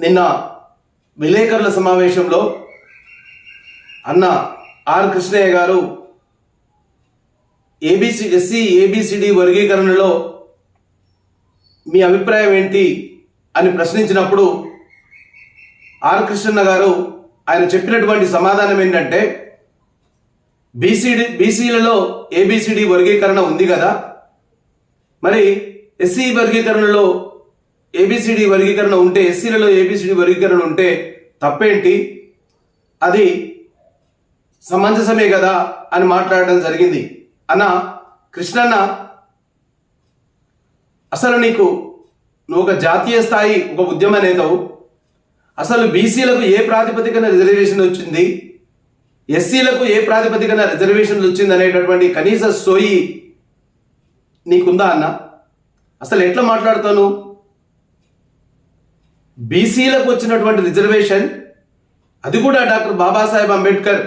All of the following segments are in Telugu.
నిన్న విలేకరుల సమావేశంలో అన్న R Krishnaiah garu ABC SC ABCD వర్గీకరణలో మీ అభిప్రాయం ఏంటి అని ప్రశ్నించినప్పుడు ఆర్ కృష్ణన్న గారు ఆయన చెప్పినటువంటి సమాధానం ఏంటంటే బీసీడి బీసీలలో ఏబిసిడి వర్గీకరణ ఉంది కదా మరి ఎస్సీ వర్గీకరణలో ఏబిసిడి వర్గీకరణ ఉంటే ఎస్సీలలో ఏబిసిడి వర్గీకరణ ఉంటే తప్పేంటి? అది సమంజసమే కదా అని మాట్లాడడం జరిగింది. అన్న కృష్ణన్న అసలు నీకు నువ్వు ఒక జాతీయ స్థాయి ఒక ఉద్యమ నేతవు. అసలు బీసీలకు ఏ ప్రాతిపదికన రిజర్వేషన్ వచ్చింది? ఎస్సీలకు ఏ ప్రాతిపదికన రిజర్వేషన్లు వచ్చింది అనేటటువంటి కనీస సోయి నీకుందా అన్న? అసలు ఎట్లా మాట్లాడతాను బీసీలకు వచ్చినటువంటి రిజర్వేషన్ అది కూడా డాక్టర్ బాబాసాహెబ్ అంబేద్కర్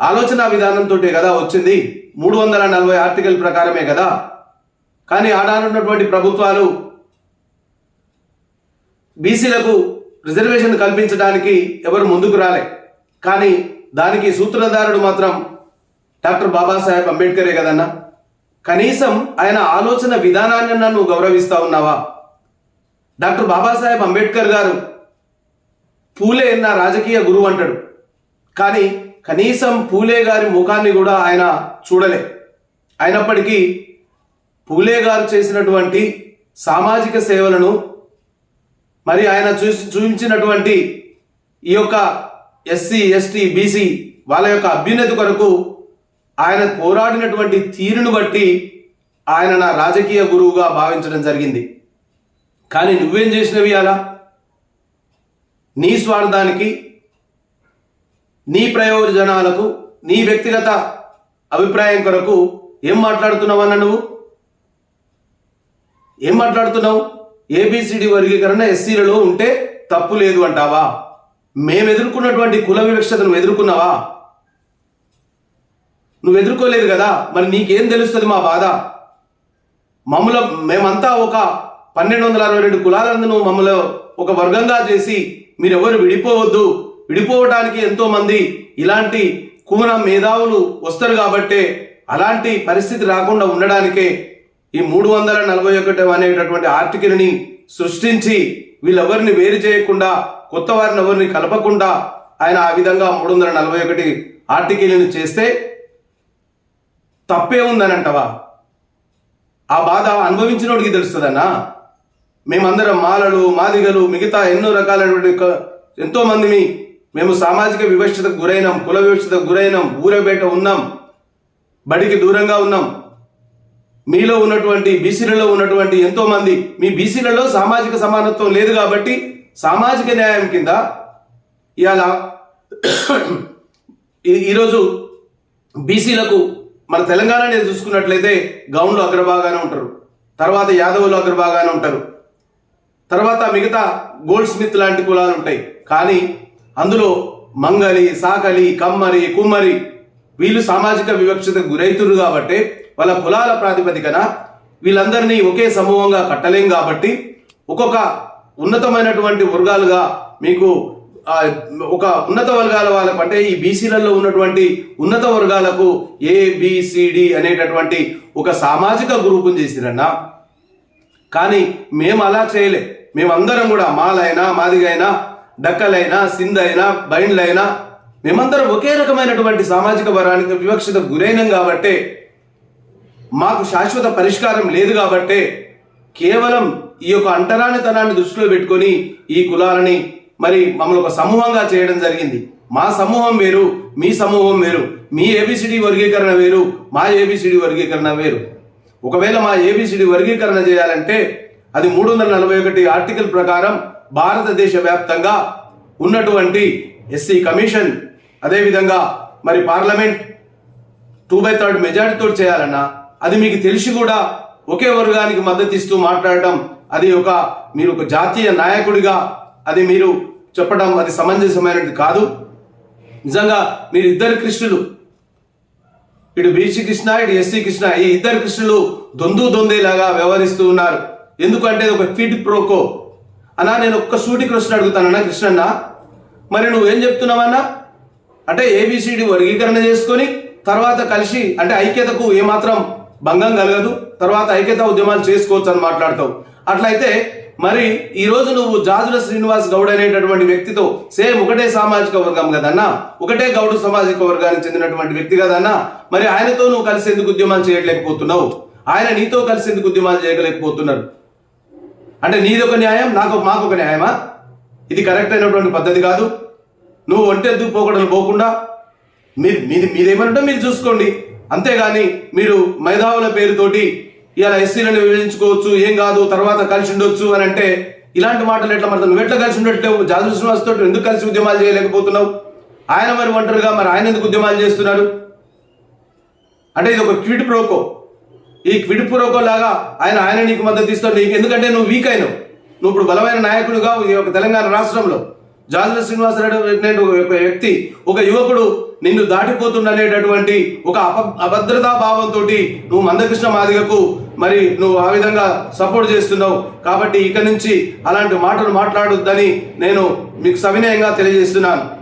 ఆలోచన విధానంతో కదా వచ్చింది. మూడు వందల నలభై ఆర్టికల్ ప్రకారమే కదా. కానీ ఆడానున్నటువంటి ప్రభుత్వాలు బీసీలకు రిజర్వేషన్ కల్పించడానికి ఎవరు ముందుకు రాలే. కానీ దానికి సూత్రధారుడు మాత్రం డాక్టర్ బాబాసాహెబ్ అంబేద్కరే కదన్నా. కనీసం ఆయన ఆలోచన విధానాన్ని నువ్వు గౌరవిస్తా ఉన్నావా? డాక్టర్ బాబాసాహెబ్ అంబేద్కర్ గారు పూలే నా రాజకీయ గురువు అంటాడు. కానీ కనీసం పూలే గారి ముఖాన్ని కూడా ఆయన చూడలే. అయినప్పటికీ పూలే గారు చేసినటువంటి సామాజిక సేవలను మరి ఆయన చూసి చూపించినటువంటి ఈ యొక్క ఎస్సీ ఎస్టీ బీసీ వాళ్ళ యొక్క అభ్యున్నతి కొరకు ఆయన పోరాడినటువంటి తీరును బట్టి ఆయన నా రాజకీయ గురువుగా భావించడం జరిగింది. కానీ నువ్వేం చేసినవి అలా? నీ స్వార్థానికి నీ ప్రయోజనాలకు నీ వ్యక్తిగత అభిప్రాయం కొరకు ఏం మాట్లాడుతున్నావన్న నువ్వు? ఏం మాట్లాడుతున్నావు? ఏబిసిడి వర్గీకరణ ఎస్సీలలో ఉంటే తప్పు లేదు అంటావా? మేము ఎదుర్కొన్నటువంటి కుల వివక్షతను ఎదుర్కొన్నావా? నువ్వు ఎదుర్కోలేదు కదా? మరి నీకేం తెలుస్తుంది మా బాధ? మమ్మల మేమంతా ఒక పన్నెండు వందల అరవై రెండు కులాలను మమ్మల్ని ఒక వర్గంగా చేసి మీరెవరు విడిపోవద్దు. విడిపోవడానికి ఎంతో మంది ఇలాంటి కుమర మేధావులు వస్తారు కాబట్టే అలాంటి పరిస్థితి రాకుండా ఉండడానికే ఈ మూడు వందల నలభై ఒకటి అనేటటువంటి ఆర్టికల్ని సృష్టించి వీళ్ళెవరిని వేరు చేయకుండా కొత్త వారిని ఎవరిని కలపకుండా ఆయన ఆ విధంగా మూడు వందల నలభై ఒకటి ఆర్టికల్ని చేస్తే తప్పే ఉందనంటవా? ఆ బాధ అనుభవించినోడికి తెలుస్తుందన్నా? మేమందరం మాలలు మాదిగలు మిగతా ఎన్నో రకాలైనటువంటి ఎంతో మందిని మేము సామాజిక వివక్షతకు గురైనాం కుల వివక్షతకు గురైనాం ఊరబేట ఉన్నాం బడికి దూరంగా ఉన్నాం. మీలో ఉన్నటువంటి బీసీలలో ఉన్నటువంటి ఎంతో మంది మీ బీసీలలో సామాజిక సమానత్వం లేదు కాబట్టి సామాజిక న్యాయం కింద ఇవాళ ఈరోజు బీసీలకు మన తెలంగాణనే చూసుకున్నట్లయితే గౌండ్లు అగ్రభాగానే ఉంటారు. తర్వాత యాదవులు అగ్రభాగానే ఉంటారు. తర్వాత మిగతా గోల్డ్ స్మిత్ లాంటి కులాలు ఉంటాయి. కానీ అందులో మంగలి సాకలి కమ్మరి కుమ్మరి వీళ్ళు సామాజిక వివక్షతకు గురైతురు కాబట్టి వాళ్ళ కులాల ప్రాతిపదికన వీళ్ళందరినీ ఒకే సమూహంగా కట్టలేం కాబట్టి ఒక్కొక్క ఉన్నతమైనటువంటి వర్గాలుగా మీకు ఒక ఉన్నత వర్గాల వాళ్ళకు అంటే ఈ బీసీలలో ఉన్నటువంటి ఉన్నత వర్గాలకు ఏబిసిడి అనేటటువంటి ఒక సామాజిక గ్రూపుని చేసిరన్నా కానీ మేము అలా చేయలే. మేమందరం కూడా మాలైనా మాదిగైనా డక్కలైనా సింధైనా బైండ్లైనా మేమందరం ఒకే రకమైనటువంటి సామాజిక వరానికి వివక్షత గురైనం కాబట్టే మాకు శాశ్వత పరిష్కారం లేదు కాబట్టే కేవలం ఈ యొక్క అంటరానితనాన్ని దృష్టిలో పెట్టుకొని ఈ కులాలని మరి మమ్మల్ని ఒక సమూహంగా చేయడం జరిగింది. మా సమూహం వేరు మీ సమూహం వేరు మీ ఏబిసిడి వర్గీకరణ వేరు మా ఏబిసిడి వర్గీకరణ వేరు. ఒకవేళ మా ఏబిసిడి వర్గీకరణ చేయాలంటే అది మూడు వందల నలభై ఒకటి ఆర్టికల్ ప్రకారం భారతదేశ వ్యాప్తంగా ఉన్నటువంటి ఎస్సీ కమిషన్. అదేవిధంగా మరి పార్లమెంట్ టూ బై థర్డ్ మెజారిటీతో చేయాలన్నా అది మీకు తెలిసి కూడా ఒకే వర్గానికి మద్దతు ఇస్తూ మాట్లాడటం అది ఒక మీరు ఒక జాతీయ నాయకుడిగా అది మీరు చెప్పడం అది సమంజసమైనది కాదు. నిజంగా మీరు ఇద్దరు కృష్ణులు. ఇటు బీసీ కృష్ణ ఇటు ఎస్సీ కృష్ణ ఈ ఇద్దరు కృష్ణులు దొందు దొందేలాగా వ్యవహరిస్తూ ఉన్నారు. ఎందుకంటే ఇది ఒక ఫిడ్ ప్రోకో. అన్నా నేను ఒక్క సూటి కృష్ణ అడుగుతానన్నా కృష్ణన్న. మరి నువ్వేం చెప్తున్నావన్నా? అంటే ఏబిసిడి వర్గీకరణ చేసుకొని తర్వాత కలిసి అంటే ఐక్యతకు ఏమాత్రం భంగం కలగదు. తర్వాత ఐక్యత ఉద్యమాలు చేసుకోవచ్చు అని మాట్లాడతావు. అట్లయితే మరి ఈ రోజు నువ్వు జాజుల శ్రీనివాస్ గౌడ్ అనేటటువంటి వ్యక్తితో సేమ్ ఒకటే సామాజిక వర్గం కదన్నా? ఒకటే గౌడు సామాజిక వర్గానికి చెందినటువంటి వ్యక్తి కదన్నా? మరి ఆయనతో నువ్వు కలిసి ఎందుకు ఉద్యమాలు చేయలేకపోతున్నావు? ఆయన నీతో కలిసి ఎందుకు ఉద్యమాలు చేయలేకపోతున్నారు? అంటే నీదొక న్యాయం నాకు మాకు ఒక న్యాయమా? ఇది కరెక్ట్ అయినటువంటి పద్ధతి కాదు. నువ్వు ఒంటెద్దు పోకడలు పోకుండా మీరు మీది మీదేమనంటే మీరు చూసుకోండి. అంతేగాని మీరు మేధావుల పేరుతోటి ఇలా ఎస్సీలను విభజించుకోవచ్చు ఏం కాదు తర్వాత కలిసి ఉండొచ్చు అని అంటే ఇలాంటి మాటలు ఎట్లా మరి నువ్వు ఎట్లా కలిసి ఉండట్లేవు? జాజు శ్రీనివాస్ తోటి ఎందుకు కలిసి ఉద్యమాలు చేయలేకపోతున్నావు? ఆయన మరి ఒంటరిగా మరి ఆయన ఎందుకు ఉద్యమాలు చేస్తున్నారు? అంటే ఇది ఒక క్విట్ ప్రోకో. ఈ క్విడ్ లాగా ఆయన ఆయన నీకు మద్దతు ఇస్తాడు. నీకు ఎందుకంటే నువ్వు వీక్ అయినావు. నువ్వు ఇప్పుడు బలమైన నాయకుడుగా ఈ యొక్క తెలంగాణ రాష్ట్రంలో. జాజుల శ్రీనివాసరావు ఒక వ్యక్తి ఒక యువకుడు నిన్ను దాటిపోతుండనేటటువంటి ఒక అప అభద్రతా భావంతో నువ్వు మందకృష్ణ మాదిగకు మరి నువ్వు ఆ విధంగా సపోర్ట్ చేస్తున్నావు. కాబట్టి ఇక నుంచి అలాంటి మాటలు మాట్లాడొద్దని నేను మీకు సవినయంగా తెలియజేస్తున్నాను.